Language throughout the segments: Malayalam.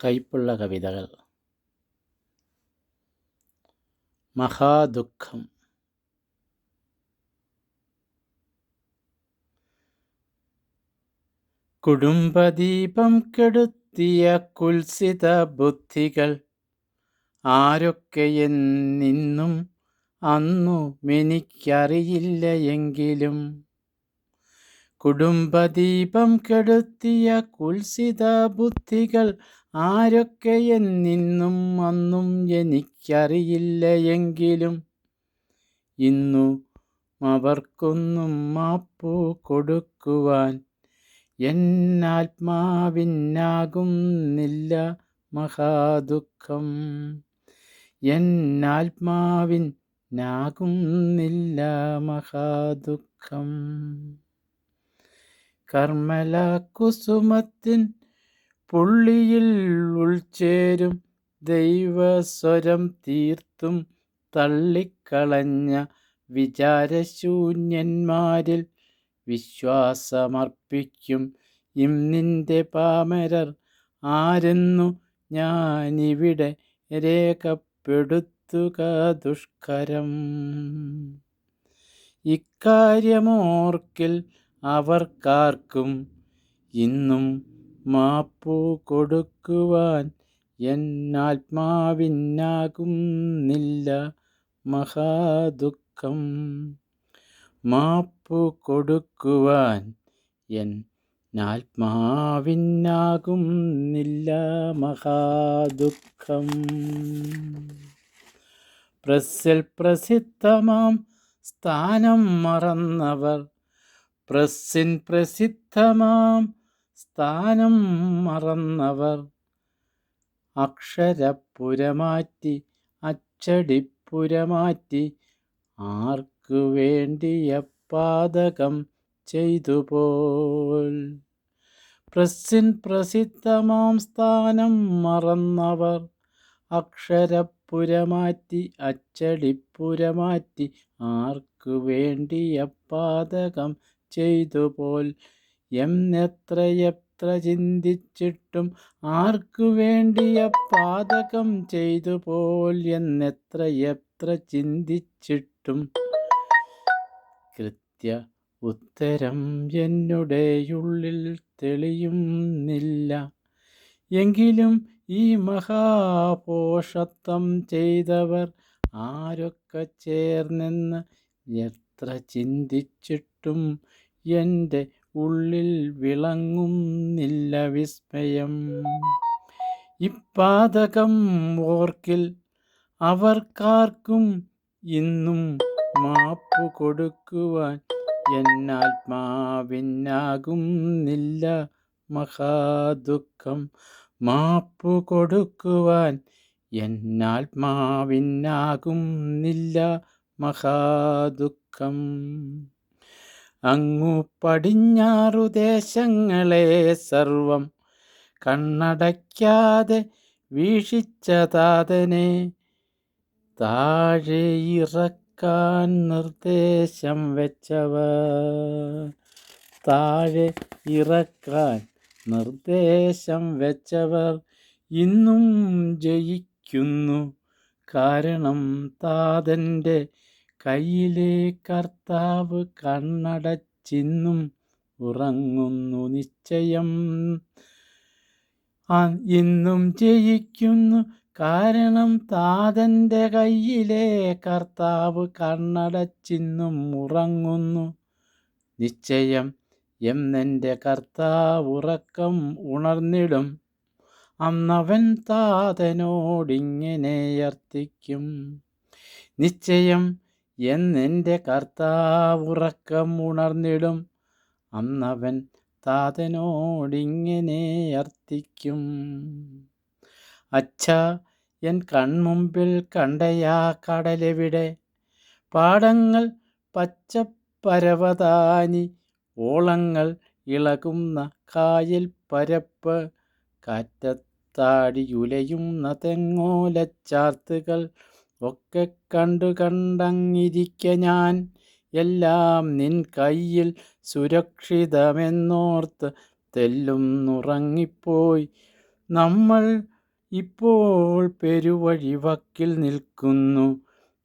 കയ്പുള്ള കവിതകൾ. മഹാദുഃഖം കുടുംബദീപം കെടുത്തിയ കുൽസിത ബുദ്ധികൾ ആരൊക്കെയെന്നിന്നും അന്നു എനിക്കറിയില്ല എങ്കിലും. കുടുംബദീപം കെടുത്തിയ കുൽസിത ബുദ്ധികൾ ആരൊക്കെയെന്നിന്നും അന്നും എനിക്കറിയില്ല എങ്കിലും ഇന്നു അവർക്കൊന്നും മാപ്പു കൊടുക്കുവാൻ എന്നാത്മാവിനാകുന്നില്ല മഹാദുഃഖം. എന്നാത്മാവിനാകുന്നില്ല മഹാദുഃഖം. കർമ്മല കുസുമത്തിൻ പുള്ളിയിൽ ഉൾച്ചേരും ദൈവസ്വരം തീർത്തും തള്ളിക്കളഞ്ഞ വിചാരശൂന്യന്മാരിൽ വിശ്വാസമർപ്പിക്കും. ഇന്നിന്റെ പാമരർ ആരെന്നു ഞാനിവിടെ രേഖപ്പെടുത്തുക ദുഷ്കരം. ഇക്കാര്യമോർക്കിൽ അവർക്കാർക്കും ഇന്നും മാപ്പു കൊടുക്കുവാൻ എന്നാത്മാവിനാകുന്നില്ല മഹാദുഃഖം. മാപ്പു കൊടുക്കുവാൻ എൻ ആത്മാവിനാകുന്നില്ല മഹാദുഃഖം. പ്രസിൽ പ്രസിദ്ധമാം സ്ഥാനം മറന്നവർ. പ്രസിൻ പ്രസിദ്ധമാം സ്ഥാനം മറന്നവർ. അക്ഷരപ്പുരമാറ്റി അച്ചടിപ്പുരമാറ്റി ആർക്കു വേണ്ടിയ പാതകം ചെയ്തു പോൽ. പ്രസിൻ പ്രസിദ്ധമാം സ്ഥാനം മറന്നവർ. അക്ഷരപ്പുരമാറ്റി അച്ചടിപ്പുരമാറ്റി ആർക്കു വേണ്ടിയ പാതകം ചെയ്തു പോൽ. എന്നെത്രയെത്ര ചിന്തിച്ചിട്ടും ആർക്കു വേണ്ടിയ പാതകം ചെയ്തു പോൽ എന്നെത്ര എത്ര ചിന്തിച്ചിട്ടും. കൃത്യ ഉത്തരം എന്നുടെയുള്ളിൽ തെളിയുന്നില്ല. എങ്കിലും ഈ മഹാപോഷത്വം ചെയ്തവർ ആരൊക്കെ ചേർന്നെന്ന് എത്ര ചിന്തിച്ചിട്ടും എന്റെ ഉള്ളിൽ വിളങ്ങുന്നില്ല വിസ്മയം. ഇപ്പാതകം ഓർക്കിൽ അവർക്കാർക്കും ഇന്നും മാപ്പ് കൊടുക്കുവാൻ എന്നാത്മാവിനാകുന്നില്ല മഹാദുഃഖം. മാപ്പ് കൊടുക്കുവാൻ എന്നാത്മാവിനാകുന്നില്ല മഹാദുഃഖം. അങ്ങു പടിഞ്ഞാറു ദേശങ്ങളെ സർവം കണ്ണടയ്ക്കാതെ വീക്ഷിച്ചതാതനെ. താഴെ ഇറക്കാൻ നിർദ്ദേശം വെച്ചവ താഴെ ഇറക്കാൻ നിർദ്ദേശം വെച്ചവർ ഇന്നും ജയിക്കുന്നു. കാരണം താതന്റെ കയ്യിലെ കർത്താവ് കണ്ണടച്ചിന്നും ഉറങ്ങുന്നു നിശ്ചയം. ഇന്നും ജയിക്കുന്നു. കാരണം താതന്റെ കയ്യിലെ കർത്താവ് കണ്ണടച്ചിന്നും ഉറങ്ങുന്നു നിശ്ചയം. എന്നെന്റെ കർത്താവ് ഉറക്കം ഉണർന്നിടും. അന്നവൻ താതനോടിങ്ങനെ അർത്ഥിക്കും. നിശ്ചയം. എന്നെന്റെ കർത്താവ് ഉറക്കം ഉണർന്നിടും അന്നവൻ താതനോടിങ്ങനെ അർത്ഥിക്കും. അച്ഛ എൻ കൺമുമ്പിൽ കണ്ടയാ കടലെവിടെ? പാടങ്ങൾ പച്ചപ്പരവതാനി ഓളങ്ങൾ ഇളകുന്ന കായൽ പരപ്പ് കാറ്റത്താടിയുലയുന്ന തെങ്ങോലച്ചാർത്തുകൾ ഒക്കെ കണ്ടു കണ്ടങ്ങിരിക്ക ഞാൻ. എല്ലാം നിൻ കയ്യിൽ സുരക്ഷിതമെന്നോർത്ത് തെല്ലും നുറങ്ങിപ്പോയി നമ്മൾ ഇപ്പോൾ പെരുവഴി വക്കിൽ നിൽക്കുന്നു.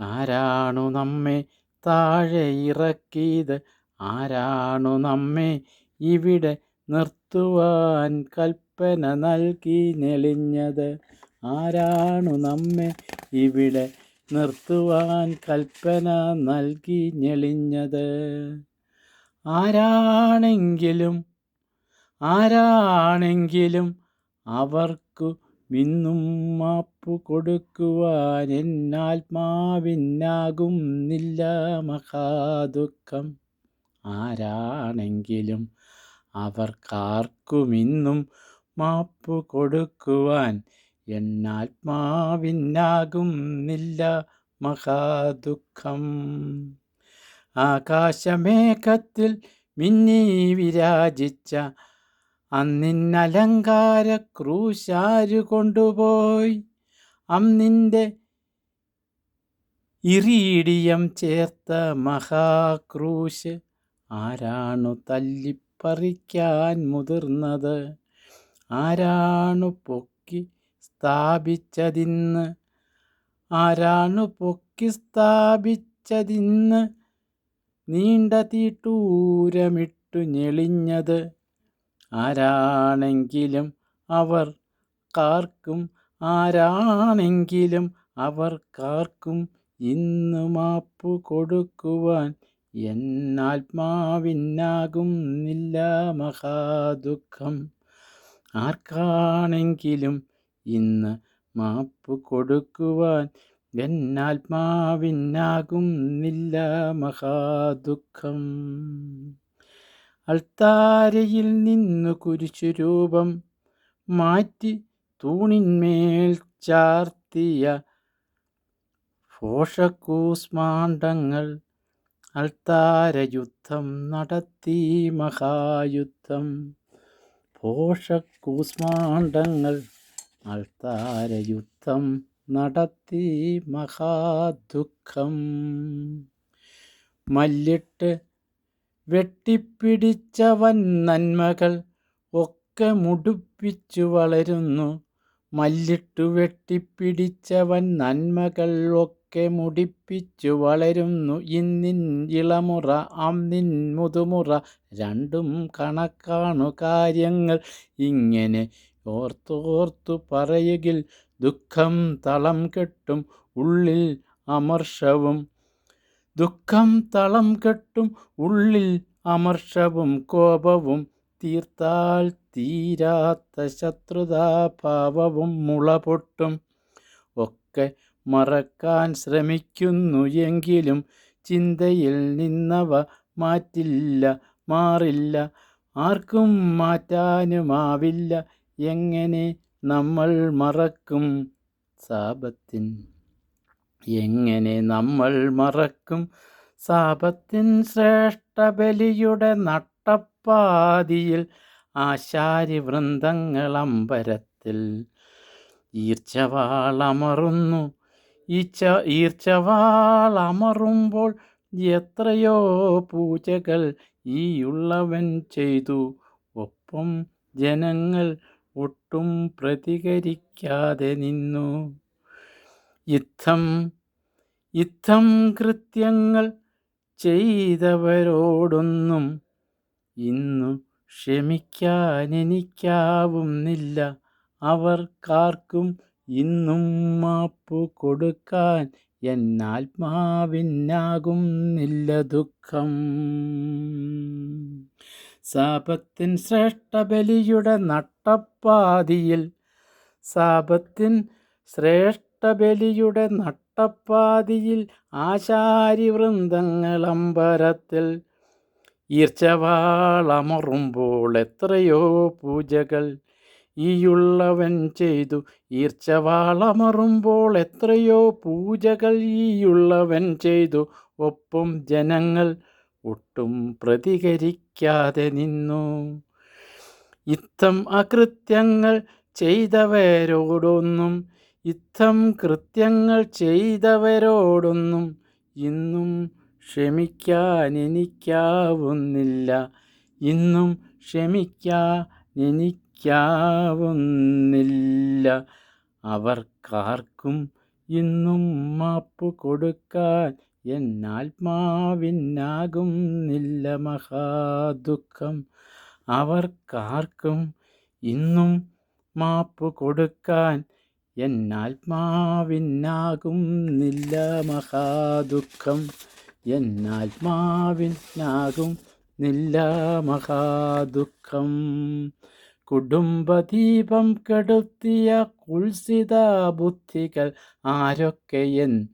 ആരാണു നമ്മെ താഴെ ഇറക്കിയത്? ആരാണു നമ്മെ ഇവിടെ നിർത്തുവാൻ കൽപ്പന നൽകി നെളിഞ്ഞത്? ആരാണു നമ്മെ ഇവിടെ നിർത്തുവാൻ കൽപ്പന നൽകി ഞെളിഞ്ഞത്. ആരാണെങ്കിലും ആരാണെങ്കിലും അവർക്കു മിന്നും മാപ്പ് കൊടുക്കുവാൻ എന്നാത്മാവിനാകുന്നില്ല മഹാദുഃഖം. ആരാണെങ്കിലും അവർക്കാർക്കുമിന്നും മാപ്പ് കൊടുക്കുവാൻ എന്നാത്മാവിനാകുന്നില്ല മഹാദുഃഖം. ആകാശമേഘത്തിൽ മിന്നി വിരാജിച്ച അന്നിന്നലങ്കാര ക്രൂശാരു കൊണ്ടുപോയി അന്നിന്റെ ഇറീഡിയം ചേർത്ത മഹാക്രൂശ് ആരാണു തല്ലിപ്പറിക്കാൻ മുതിർന്നത്? ആരാണു പൊക്കി സ്ഥാപിച്ചതിന്ന്. ആരാണു പൊക്കി സ്ഥാപിച്ചതിന്ന്? നീണ്ട തീട്ടൂരമിട്ടു ഞെളിഞ്ഞത്. ആരാണെങ്കിലും അവർ കാർക്കും ആരാണെങ്കിലും അവർ കാർക്കും ഇന്ന് മാപ്പു കൊടുക്കുവാൻ എന്നാത്മാവിനാകുന്നില്ല മഹാദുഃഖം. ആർക്കാണെങ്കിലും ഇന്ന് മാപ്പ് കൊടുക്കുവാൻ എന്നാത്മാവിനാകുന്നില്ല മഹാദുഃഖം. അൾത്താരയിൽ നിന്നു കുരിശുരൂപം മാറ്റി തൂണിന്മേൽ ചാർത്തിയ ഫോഷക്കൂസ്മാണ്ടങ്ങൾ അൾത്താരയുദ്ധം നടത്തി മഹായുദ്ധം. പോഷക്കൂസ്മാണ്ടങ്ങൾ അൾത്താരയുദ്ധം നടത്തി മഹാദുഃഖം. മല്ലിട്ട് വെട്ടിപ്പിടിച്ചവൻ നന്മകൾ ഒക്കെ മുടുപ്പിച്ചു വളരുന്നു. മല്ലിട്ടു വെട്ടിപ്പിടിച്ചവൻ നന്മകൾ ഒക്കെ മുടിപ്പിച്ചു വളരുന്നു. ഇന്നിൻ ഇളമുറ അന്നിൻ മുതുമുറ രണ്ടും കണക്കാണു കാര്യങ്ങൾ. ഇങ്ങനെ ഓർത്തോർത്തു പറയുകിൽ ദുഃഖം തളം കെട്ടും ഉള്ളിൽ അമർഷവും. ദുഃഖം തളം കെട്ടും ഉള്ളിൽ അമർഷവും കോപവും തീർത്താൽ തീരാത്ത ശത്രുതാഭാവവും മുള പൊട്ടും ഒക്കെ മറക്കാൻ ശ്രമിക്കുന്നു എങ്കിലും ചിന്തയിൽ നിന്നവ മാറ്റില്ല മാറില്ല. ആർക്കും മാറ്റാനുമാവില്ല എങ്ങനെ നമ്മൾ മറക്കും? സാപത്തിൻ എങ്ങനെ നമ്മൾ മറക്കും? സാപത്തിൻ ശ്രേഷ്ഠ ബലിയുടെ നട്ടപ്പാതിയിൽ ആശാരി വൃന്ദങ്ങളമ്പരത്തിൽ ഈർച്ചവാളമറുന്നു ഈച്ച ഈർച്ചവാളമറുമ്പോൾ എത്രയോ പൂജകൾ ഈ ഉള്ളവൻ ചെയ്തു. ഒപ്പം ജനങ്ങൾ ഒട്ടും പ്രതികരിക്കാതെ നിന്നു. യുദ്ധം യുദ്ധം കൃത്യങ്ങൾ ചെയ്തവരോടൊന്നും ഇന്നു ക്ഷമിക്കാൻ എനിക്കാവുന്നില്ല അവർക്കാർക്കും ഇന്നും മാപ്പു കൊടുക്കാൻ എന്നാത്മാവിനാകുന്നില്ല ദുഃഖം. സാപത്തിൻ ശ്രേഷ്ഠബലിയുടെ നട്ടപ്പാതിയിൽ. സാപത്തിൻ ശ്രേഷ്ഠ ബലിയുടെ നട്ടപ്പാതിയിൽ ആശാരി വൃന്ദങ്ങളമ്പരത്തിൽ ഈർച്ചവാളമറുമ്പോൾ എത്രയോ പൂജകൾ ഈയുള്ളവൻ ചെയ്തു. ഈർച്ചവാളമറുമ്പോൾ എത്രയോ പൂജകൾ ഈയുള്ളവൻ ചെയ്തു. ഒപ്പം ജനങ്ങൾ ഒട്ടും പ്രതികരിക്കാതെ നിന്നു. ഇത്തം അകൃത്യങ്ങൾ ചെയ്തവരോടൊന്നും ഇത്തം കൃത്യങ്ങൾ ചെയ്തവരോടൊന്നും ഇന്നും ക്ഷമിക്കാൻ എനിക്കാവുന്നില്ല. ഇന്നും ക്ഷമിക്കാൻ എനിക്കാവുന്നില്ല. അവർക്കാർക്കും ഇന്നും മാപ്പ് കൊടുക്കാൻ എന്നാത്മാവിനാകുന്നില്ല മഹാദുഃഖം. അവർക്കാർക്കും ഇന്നും മാപ്പ് കൊടുക്കാൻ എന്നാത്മാവിനാകുന്നില്ല മഹാദുഃഖം. എന്നാത്മാവിനാകും നില്ല മഹാദുഃഖം. കുടുംബദീപം കെടുത്തിയ കുൽസിത ബുദ്ധികൾ ആരൊക്കെയെൻ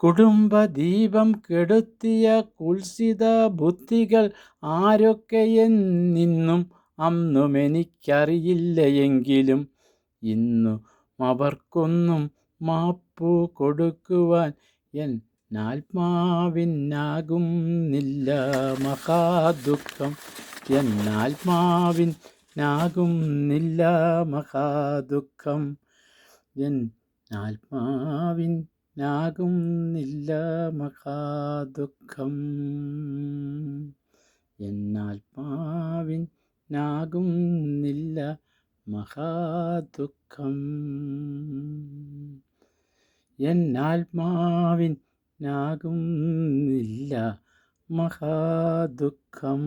കുടുംബദീപം കെടുത്തിയ കുൽസിത ബുദ്ധികൾ ആരൊക്കെയെന്നിന്നും അന്നും എനിക്കറിയില്ലയെങ്കിലും ഇന്നു അവർക്കൊന്നും മാപ്പു കൊടുക്കുവാൻ എൻ ആത്മാവിനാകുന്നില്ല. മഹാദുഃഖം എന്നാത്മാവിനാകുന്നില്ല മഹാദുഃഖം എന്നാത്മാവിനാകുന്നില്ല മഹാദുഃഖം. എന്നാൽ നാകുന്നില്ല മഹാദുഃഖം. എന്നാത്മാവിൻ നാകുന്നില്ല മഹാദുഃഖം.